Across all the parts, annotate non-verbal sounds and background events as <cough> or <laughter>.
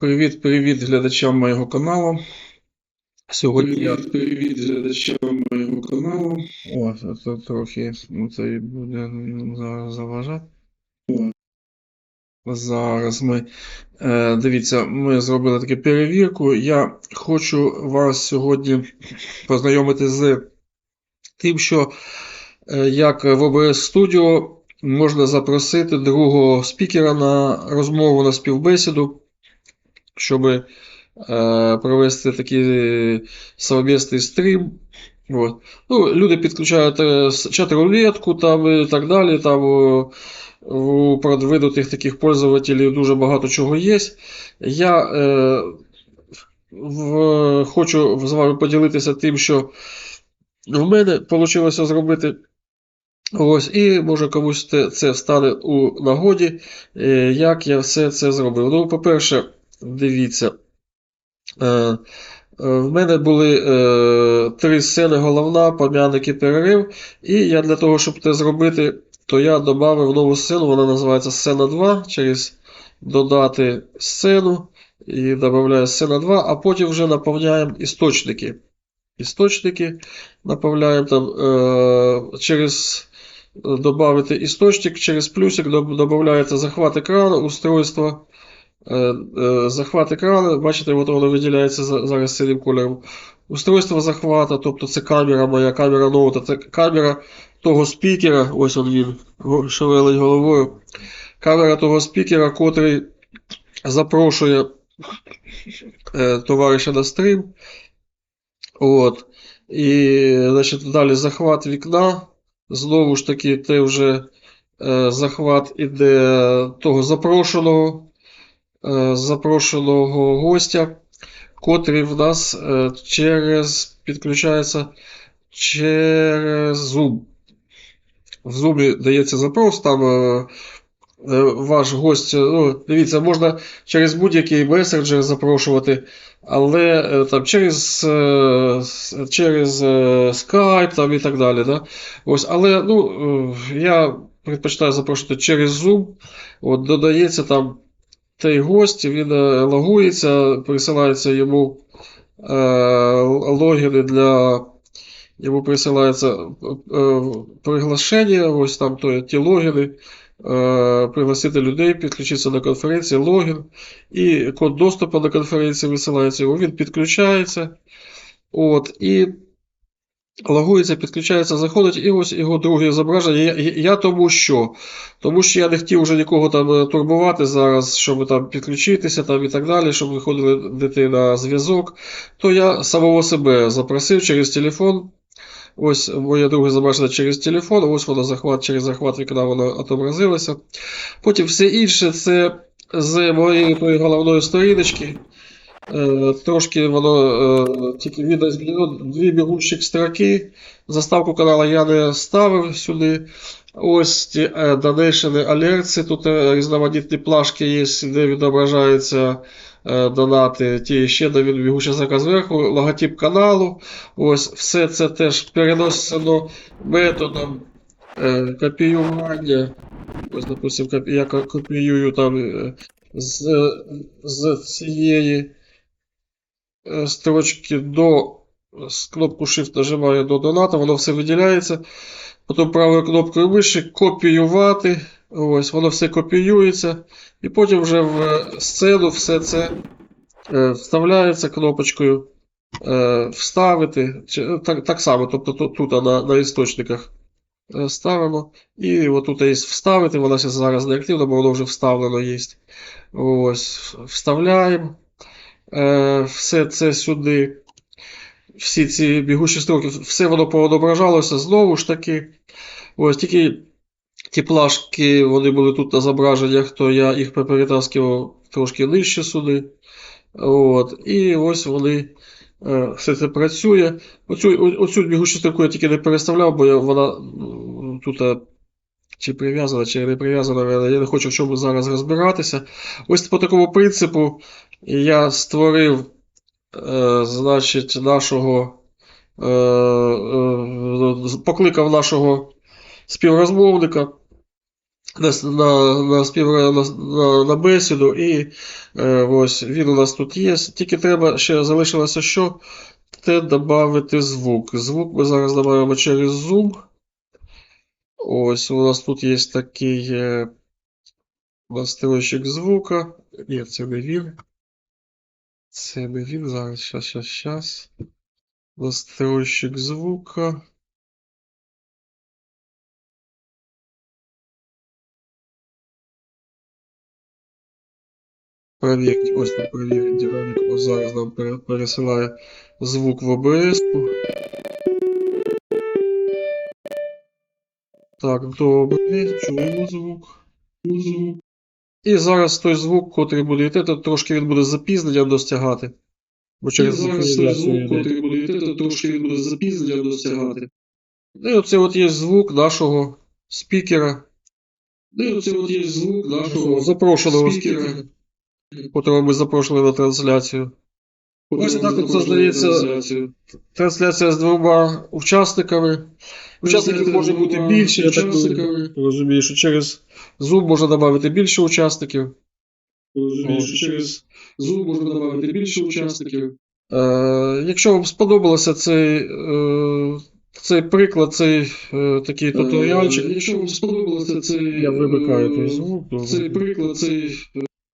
Привіт, привіт глядачам моєго каналу. Сьогодні я привіт глядачам моєго каналу. О, це, це трохи ну, це буде зараз заважати. Зараз ми. Е, дивіться, ми зробили таку перевірку. Я хочу вас сьогодні познайомити з тим, що е, як в OBS Studio можна запросити другого спікера на розмову на співбесіду, щоб е, провести такий совмісний стрім. От. Ну, люди підключають е, чат-рулетку там і так далі. Там у продвинутих таких пользователів дуже багато чого є. Я е, в, хочу з вами поділитися тим, що в мене вийшло зробити. Ось, і може комусь те- це стане у нагоді, е, як я все це зробив. Ну, по-перше, дивіться. Е, е, В мене були е, три сцени головна, пом'яник і перерив. І я для того, щоб це зробити, то я додав нову сцену, вона називається сцена 2. Через додати сцену і додаю сцена 2, а потім вже наповняємо істочники. Істочники наповняємо там е, через добавити істочник, через плюсик додається захват екрану, устройство. Е, е, Захват екрану, бачите, от воно виділяється зараз синім кольором. Устройство захвата, тобто це камера моя, камера ноута, це камера того спікера, ось он він, шевелить головою. Камера того спікера, котрий запрошує е, товариша на стрім. От. І, значить, далі захват вікна. Знову ж таки, це вже захват іде того запрошеного, запрошеного гостя, котрий в нас е, через підключається через Zoom. В Zoom дається запрос, там е, е, ваш гость, е, ну, дивіться, можна через будь-який месенджер запрошувати, але е, там через, е, через е, Skype там, і так далі. Да? Ось, але ну, е, я предпочитаю запрошувати через Zoom. От, додається там той гость, він е, логується, присилається йому е, логіни для. Йому присилається е, е, приглашення, ось там то, ті логіни, пригласити людей, підключитися до конференції, логін, і код доступу до конференції висилається йому, він підключається, от, і логується, підключається, заходить, і ось його друге зображення. Я, я- тому що? Тому що я не хотів вже нікого там е, турбувати зараз, щоб там підключитися там і так далі, щоб виходили дити на зв'язок, то я самого себе запросив через телефон. Ось моє друге зображення через телефон, ось воно захват через захват вікна воно отобразилося. Потім все інше це з моєї головної сторіночки. Е, трошки воно е, тільки відео змінило дві бігущих строки. Заставку каналу я не ставив сюди. Ось ті е, донейшени алерти. Тут різноманітні плашки є, де відображаються донати. Ті ще де бігуча строка зверху, логотип каналу. Ось все це теж переносено методом копіювання. Ось, допустим, я копіюю там з, з цієї строчки до кнопку Shift нажимаю до доната, воно все виділяється. Потім правою кнопкою миші копіювати. Ось, воно все копіюється. І потім вже в сцену все це е, вставляється кнопочкою е, вставити. Е, Так, так само, тобто тут, на, на істочниках е, ставимо. І отут є вставити, вона зараз не активна, бо воно вже вставлено є. Ось, вставляємо е, все це сюди. Всі ці бігучі строки, все воно повідображалося знову ж таки. Ось тільки ті плашки, вони були тут на зображеннях, то я їх перетаскував трошки нижче сюди. От, і ось вони е, все це працює. Оцю, оцю бігучу строку я тільки не переставляв, бо я, вона тут е, чи прив'язана, чи не прив'язана, я не хочу в чому зараз розбиратися. Ось по такому принципу я створив, е, значить, нашого, е, е, покликав нашого співрозмовника. на, на, на, спів, на, на, бесіду, і е, ось він у нас тут є. Тільки треба ще залишилося що? Те додати звук. Звук ми зараз додаємо через Zoom. Ось у нас тут є такий е, настройщик звука. Ні, це не він. Це не він. Зараз, щас, щас, щас. Настройщик звука. Проверить, ось тут проверить динамік. Зараз нам пересилає звук в ОБС. Так, добре, чуємо звук. Звук. І зараз той звук, котрий буде йти, то трошки він буде з запізненням достигати. Бо через зараз той звук, котрий буде йти, то трошки він буде з запізненням достигати. Ну, І оце от є звук нашого спікера, Ну і оце от є звук нашого запрошеного спікера, спікера, котрого ми запрошували на трансляцію. Ось так от создається. Трансляція з двома учасниками. Учасників може бути більше, я так розумію, що через Zoom можна додати більше учасників. Розумієш, що через Zoom можна додати більше учасників. Е, якщо вам сподобався цей, е, цей приклад, цей е, такий туторіальчик, Е, Якщо вам сподобалося цей, я вимикаю той е, звук, цей приклад, цей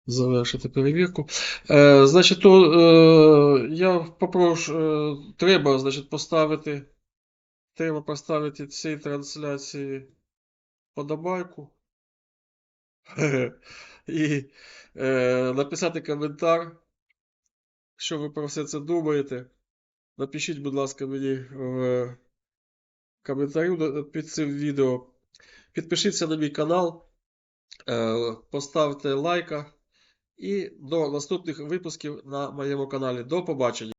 завершити перевірку. Е, значить, то е, я попрошу, е, треба, значить, поставити, треба поставити цій трансляції подобайку. <laughs> І е, написати коментар, що ви про все це думаєте. Напишіть, будь ласка, мені в коментарі під цим відео. Підпишіться на мій канал, е, поставте лайка. І до наступних випусків на моєму каналі. До побачення!